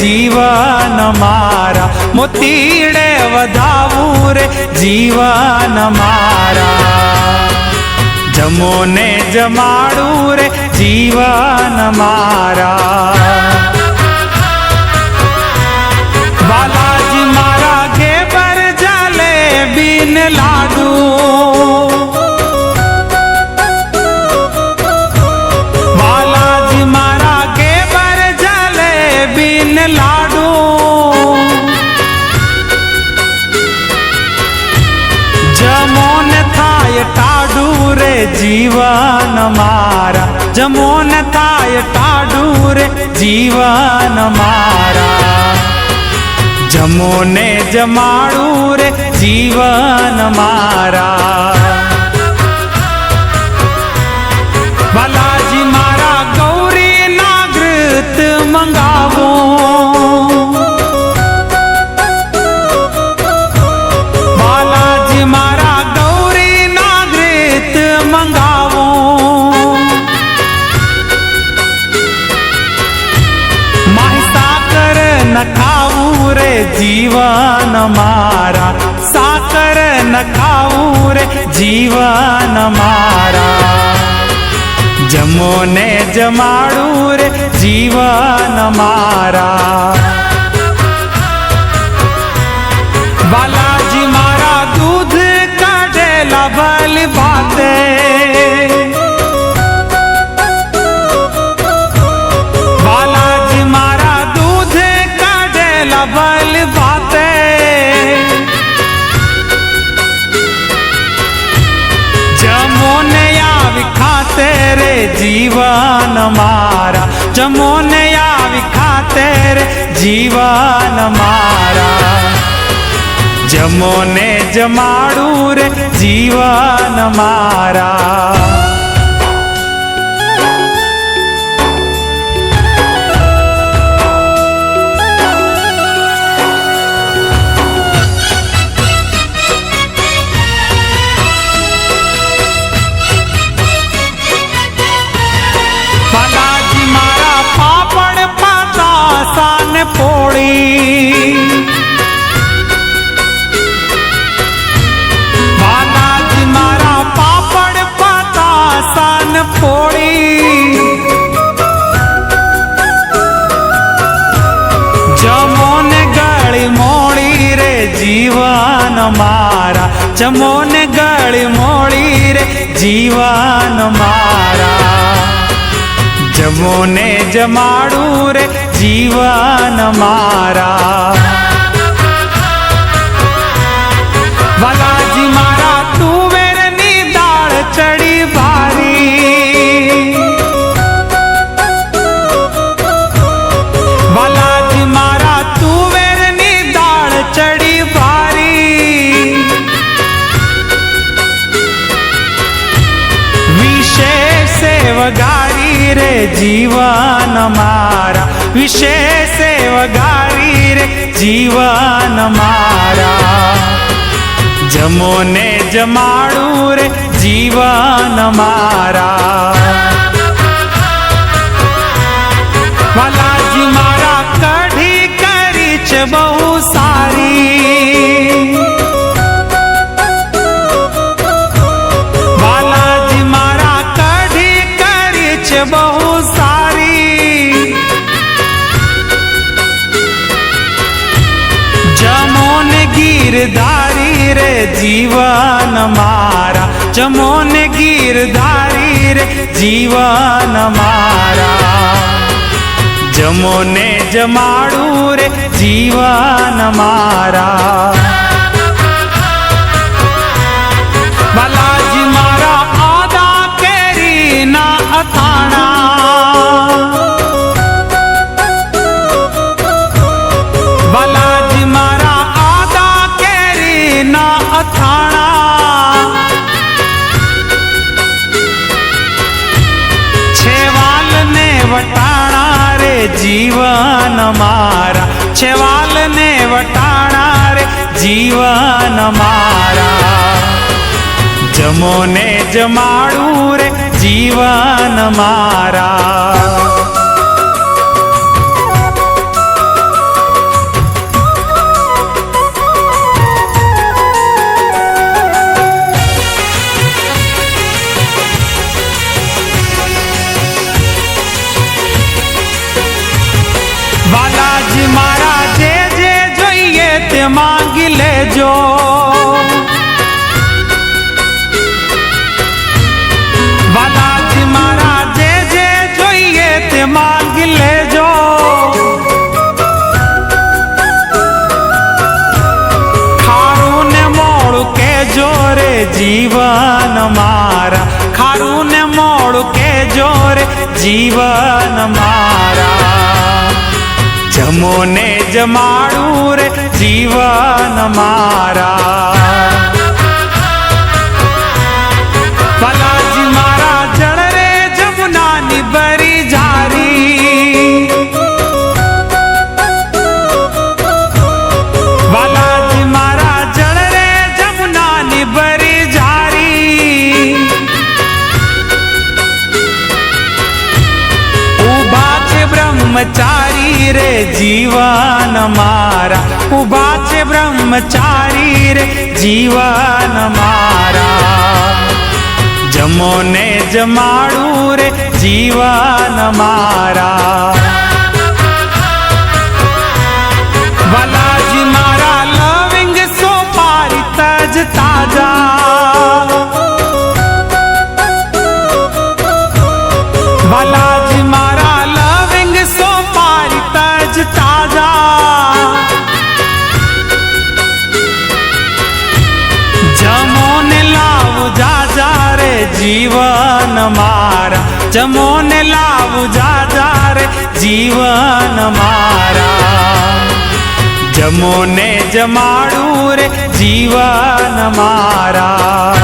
જીવન મારા. મોતીડે વધાવું રે જીવન મારા. જમોને જમાડું રે જીવન મારા. જમોન થાય ટાડું રે જીવન મારા જમોને જમાડું રે જીવન મારા બાલાજી જીવન મારા. સાકર ન ખાવું રે, જીવન મારા. જમો ને જમાડું રે, જીવન મારા. બાલાજી મારા દૂધ કાઢેલા ભલ જીવન મારા. જમો ને આવી ખાતેર જીવન મારા. જમો ને જમાડું રે જીવન મારા. જીવન ચમો ને ગળી મોળી રે, જીવન મારા. જમો ને જમાડું રે, જીવન મારા. બાલાજી જીવન મારા. વિશે વગારી રે, જીવન મારા. જમો ને જમાડું રે, જીવન મારા. વાલાજી મારા કઢી કરી છે બહુ ગીરધારી રે જીવન મારા. જમોન ગીરધારી રે જીવન મારા. જમોને જમાડું રે જીવન મારા. બાલાજી મારા આદા કેરી ના અથાણા જીવન મારા. છેવાલ ને વટાણા રે જીવન મારા. જમો ને જમાડું રે જીવન મારા. લેજો વાલાજી મારા જે જે જોઈએ તે માંગી લેજો. ખારું ને મોડું કેજો રે જીવન મારા. ખારું ને મોડું કેજો રે જીવન મારા. જમો ને જમાડું રે જીવન મારા. બાલાજી મારા જળ રે જમુનાની બરી જારી. બાલાજી મારા જળ રે જમુનાની બરી જારી. ઊભા છે બ્રહ્મચારી રે જીવન મારા. ઊભા છે બ્રહ્મચારી રે જીવન મારા. જમો ને જમાડું રે જીવન મારા. જમો ને લાવું જાજા રે જીવન મારા. જમો ને જમાડું રે જીવન મારા.